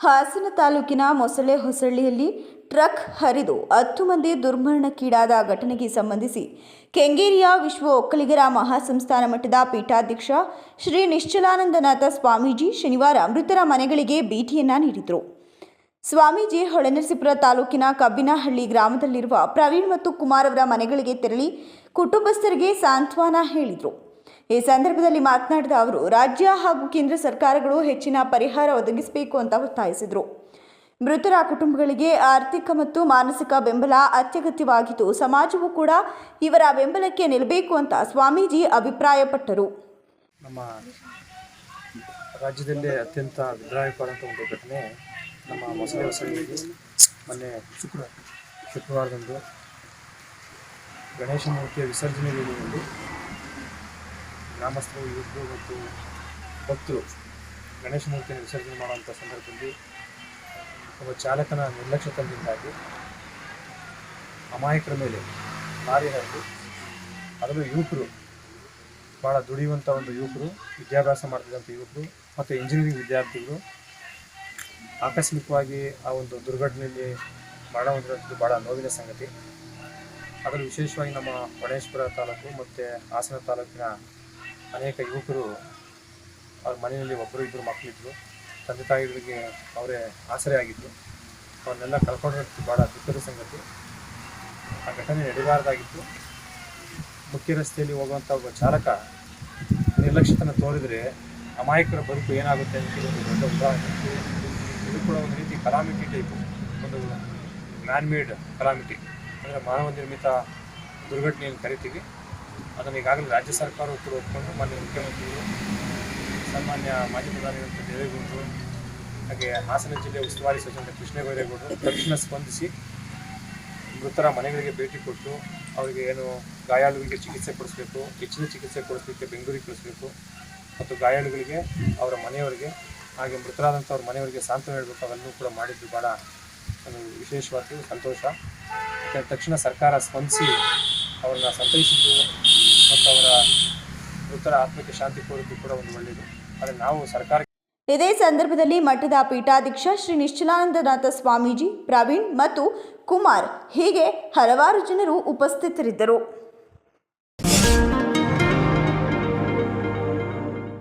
ಹಾಸನ ತಾಲೂಕಿನ ಮೊಸಳೆ ಹೊಸಳ್ಳಿಯಲ್ಲಿ ಟ್ರಕ್ ಹರಿದು ಹತ್ತು ಮಂದಿ ದುರ್ಮರಣಕ್ಕೀಡಾದ ಘಟನೆಗೆ ಸಂಬಂಧಿಸಿ ಕೆಂಗೇರಿಯ ವಿಶ್ವ ಒಕ್ಕಲಿಗರ ಮಹಾಸಂಸ್ಥಾನ ಮಠದ ಪೀಠಾಧ್ಯಕ್ಷ ಶ್ರೀ ನಿಶ್ಚಲಾನಂದನಾಥ ಸ್ವಾಮೀಜಿ ಶನಿವಾರ ಮೃತರ ಮನೆಗಳಿಗೆ ಭೇಟಿಯನ್ನ ನೀಡಿದರು. ಸ್ವಾಮೀಜಿ ಹೊಳೆನರಸೀಪುರ ತಾಲೂಕಿನ ಕಬ್ಬಿನಹಳ್ಳಿ ಗ್ರಾಮದಲ್ಲಿರುವ ಪ್ರವೀಣ್ ಮತ್ತು ಕುಮಾರ್ ಅವರ ಮನೆಗಳಿಗೆ ತೆರಳಿ ಕುಟುಂಬಸ್ಥರಿಗೆ ಸಾಂತ್ವನ ಹೇಳಿದರು. ಈ ಸಂದರ್ಭದಲ್ಲಿ ಮಾತನಾಡಿದ ಅವರು, ರಾಜ್ಯ ಹಾಗೂ ಕೇಂದ್ರ ಸರ್ಕಾರಗಳು ಹೆಚ್ಚಿನ ಪರಿಹಾರ ಒದಗಿಸಬೇಕು ಅಂತ ಒತ್ತಾಯಿಸಿದರು. ಮೃತರ ಕುಟುಂಬಗಳಿಗೆ ಆರ್ಥಿಕ ಮತ್ತು ಮಾನಸಿಕ ಬೆಂಬಲ ಅತ್ಯಗತ್ಯವಾಗಿದ್ದು, ಸಮಾಜವು ಕೂಡ ಇವರ ಬೆಂಬಲಕ್ಕೆ ನಿಲ್ಲಬೇಕು ಅಂತ ಸ್ವಾಮೀಜಿ ಅಭಿಪ್ರಾಯಪಟ್ಟರು. ನಮ್ಮ ರಾಜ್ಯದಲ್ಲೇ ಅತ್ಯಂತ ಅಭಿಪ್ರಾಯಪಡುವಂಥ ಒಂದು ಘಟನೆ ನಮ್ಮ ಮೊಸಳೆ ಹೊಸಳ್ಳಿಯಲ್ಲಿ ಮೊನ್ನೆ ಶುಕ್ರವಾರ ಶುಕ್ರವಾರದಂದು ಗಣೇಶ ಮೂರ್ತಿಯ ವಿಸರ್ಜನೆ ವೇಳೆಯಲ್ಲಿ ಗ್ರಾಮಸ್ಥರು, ಯುವಕರು ಮತ್ತು ಭಕ್ತರು ಗಣೇಶ ಮೂರ್ತಿಯನ್ನು ವಿಸರ್ಜನೆ ಮಾಡುವಂಥ ಸಂದರ್ಭದಲ್ಲಿ ಒಬ್ಬ ಚಾಲಕನ ನಿರ್ಲಕ್ಷ್ಯತನದಿಂದಾಗಿ ಅಮಾಯಕರ ಮೇಲೆ ಲಾರಿ ಹರಿದು ಅದರಲ್ಲೂ ಯುವಕರು ಭಾಳ ದುಡಿಯುವಂಥ ಒಂದು ಯುವಕರು, ವಿದ್ಯಾಭ್ಯಾಸ ಮಾಡ್ತಿದ್ದಂಥ ಯುವಕರು ಮತ್ತು ಇಂಜಿನಿಯರಿಂಗ್ ವಿದ್ಯಾರ್ಥಿಗಳು ಆಕಸ್ಮಿಕವಾಗಿ ಆ ಒಂದು ದುರ್ಘಟನೆಯಲ್ಲಿ ಮರಣ ಹೊಂದಿರುವಂಥದ್ದು ಭಾಳ ನೋವಿನ ಸಂಗತಿ. ಅದರಲ್ಲಿ ವಿಶೇಷವಾಗಿ ನಮ್ಮ ಗಣೇಶ್ಪುರ ತಾಲೂಕು ಮತ್ತು ಹಾಸನ ತಾಲೂಕಿನ ಅನೇಕ ಯುವಕರು ಅವ್ರ ಮನೆಯಲ್ಲಿ ಒಬ್ಬರು ಇಬ್ಬರು ಮಕ್ಕಳಿದ್ರು ತಂದೆ ತಾಯಿಗಳಿಗೆ ಅವರೇ ಆಸರೆ ಆಗಿದ್ದರು ಅವನ್ನೆಲ್ಲ ಕಳ್ಕೊಂಡಿರೋದು ಭಾಳ ದುಃಖದ ಸಂಗತಿ. ಆ ಘಟನೆ ನಡೆಯಬಾರ್ದಾಗಿತ್ತು ಮುಖ್ಯ ರಸ್ತೆಯಲ್ಲಿ ಹೋಗುವಂಥ ಒಬ್ಬ ಚಾಲಕ ನಿರ್ಲಕ್ಷ್ಯತನ ತೋರಿದರೆ ಅಮಾಯಕರ ಬದುಕು ಏನಾಗುತ್ತೆ ಅಂತ ಒಂದು ದೊಡ್ಡ ಉದಾಹರಣೆ. ಇದು ಕೂಡ ಒಂದು ರೀತಿ ಕಲಾಮಿಟಿ ಟೈಪು ಒಂದು ಮ್ಯಾನ್ ಮೇಡ್ ಕಲಾಮಿಟಿ ಅಂದರೆ ಮಾನವ ನಿರ್ಮಿತ ದುರ್ಘಟನೆಯನ್ನು ಕರಿತೀವಿ. ಅದನ್ನು ಈಗಾಗಲೇ ರಾಜ್ಯ ಸರ್ಕಾರ ಕೂಡ ಒಪ್ಪಿಕೊಂಡು ಮಾನ್ಯ ಮುಖ್ಯಮಂತ್ರಿಗಳು ಸನ್ಮಾನ್ಯ ಮಾಜಿ ಪ್ರಧಾನಿಯಂತ ದೇವೇಗೌಡರು, ಹಾಗೆ ಹಾಸನ ಜಿಲ್ಲೆ ಉಸ್ತುವಾರಿ ಸಚಿವ ಕೃಷ್ಣೇಗೌಡರು ತಕ್ಷಣ ಸ್ಪಂದಿಸಿ ಮೃತರ ಮನೆಗಳಿಗೆ ಭೇಟಿ ಕೊಟ್ಟು ಅವರಿಗೆ ಏನು ಗಾಯಾಳುಗಳಿಗೆ ಚಿಕಿತ್ಸೆ ಕೊಡಿಸ್ಬೇಕು, ಹೆಚ್ಚಿನ ಚಿಕಿತ್ಸೆ ಕೊಡಿಸ್ಲಿಕ್ಕೆ ಬೆಂಗಳೂರಿಗೆ ಕಳಿಸಬೇಕು ಮತ್ತು ಗಾಯಾಳುಗಳಿಗೆ ಅವರ ಮನೆಯವರಿಗೆ, ಹಾಗೆ ಮೃತರಾದಂಥ ಅವ್ರ ಮನೆಯವರಿಗೆ ಸಾಂತ್ವನ ಹೇಳಬೇಕು ಅವೆಲ್ಲವೂ ಕೂಡ ಮಾಡಿದ್ದು ಭಾಳ ಒಂದು ವಿಶೇಷವಾಗಿ ಸಂತೋಷ. ತಕ್ಷಣ ಸರ್ಕಾರ ಸ್ಪಂದಿಸಿ ಅವ್ರನ್ನ ಸಂತೈಸಿದ್ದು ಮತ್ತು ಅವರ ಮೃತರ ಆತ್ಮಕ್ಕೆ ಶಾಂತಿ ಕೋರಿದ್ದು ಕೂಡ ಒಂದು ಒಳ್ಳೆಯದು ಆದರೆ ನಾವು ಸರ್ಕಾರ ಇದೇ ಸಂದರ್ಭದಲ್ಲಿ ಮಠದ ಪೀಠಾಧ್ಯಕ್ಷ ಶ್ರೀ ನಿಶ್ಚಲಾನಂದನಾಥ ಸ್ವಾಮೀಜಿ, ಪ್ರವೀಣ್ ಮತ್ತು ಕುಮಾರ್ ಹೀಗೆ ಹಲವಾರು ಜನರು ಉಪಸ್ಥಿತರಿದ್ದರು.